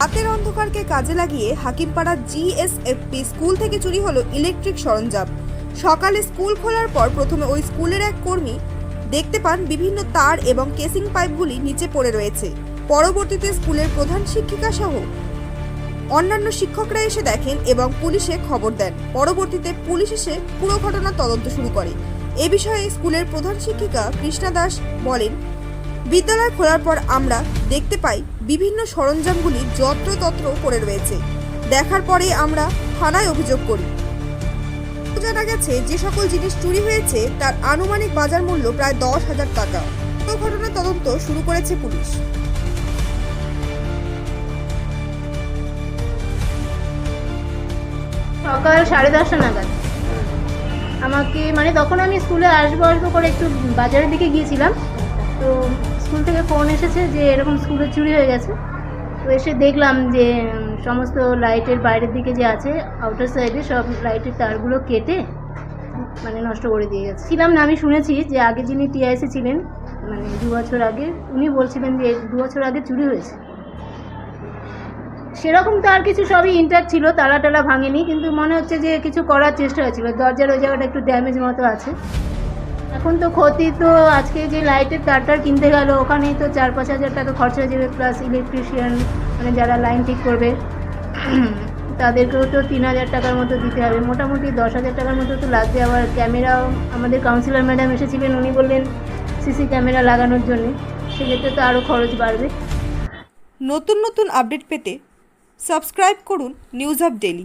রাতের অন্ধকারকে কাজে লাগিয়ে হাকিমপাড়া জিএসএফপি স্কুল থেকে চুরি হলো ইলেকট্রিক সরঞ্জাম। সকালে স্কুল খোলার পর প্রথমে ওই স্কুলের এক কর্মী দেখতে পান বিভিন্ন তার এবং কেসিং পাইপগুলি নিচে পড়ে রয়েছে। পরবর্তীতে স্কুলের প্রধান শিক্ষিকা সহ অন্যান্য শিক্ষকরা এসে দেখেন এবং পুলিশে খবর দেন। পরবর্তীতে পুলিশ এসে পুরো ঘটনা তদন্ত শুরু করে। এ বিষয়ে স্কুলের প্রধান শিক্ষিকা কৃষ্ণা দাস বলেন বিদ্যালয় খোলার পর আমরা দেখতে পাই বিভিন্ন সরঞ্জামগুলি যত্রতত্র পড়ে রয়েছে। দেখার পরে আমরা থানায় অভিযোগ করি। জানা গেছে, যে সকল জিনিস চুরি হয়েছে, তার আনুমানিক বাজার মূল্য প্রায় দশ হাজার টাকা। পুরো ঘটনার তদন্ত শুরু করেছে পুলিশ। সকাল সাড়ে দশটা নাগাদ। আমাকে মানে তখন আমি স্কুলে আসব আসব করে একটু বাজারের দিকে গিয়েছিলাম। তো স্কুল থেকে ফোন এসেছে যে এরকম স্কুলে চুরি হয়ে গেছে। তো এসে দেখলাম যে সমস্ত লাইটের বাইরের দিকে যে আছে আউটার সাইডে সব লাইটের তারগুলো কেটে মানে নষ্ট করে দিয়ে গেছে। ছিলাম না, আমি শুনেছি যে আগে যিনি টিআইসি ছিলেন মানে দু বছর আগে, উনি বলছিলেন যে দু বছর আগে চুরি হয়েছে। সেরকম তো আর কিছু সবই ইন্ট্যাক্ট ছিল, তালা টালা ভাঙেনি, কিন্তু মনে হচ্ছে যে কিছু করার চেষ্টা হয়েছিল। দরজার ওই জায়গাটা একটু ড্যামেজ মতো আছে। এখন তো ক্ষতি তো, আজকে যে লাইটের তারটার কিনতে গেল, ওখানেই তো চার পাঁচ হাজার টাকা খরচা হয়ে যাবে প্লাস ইলেকট্রিশিয়ান মানে যারা লাইন ঠিক করবে, তাদেরকেও তো তিন হাজার টাকার মতো দিতে হবে। মোটামুটি দশ হাজার টাকার মতো তো লাগবে। আবার ক্যামেরাও আমাদের কাউন্সিলর ম্যাডাম এসেছিলেন, উনি বললেন সিসি ক্যামেরা লাগানোর জন্য, সেক্ষেত্রে তো আরও খরচ বাড়বে। নতুন নতুন আপডেট পেতে সাবস্ক্রাইব করুন নিউজ আপ ডেলি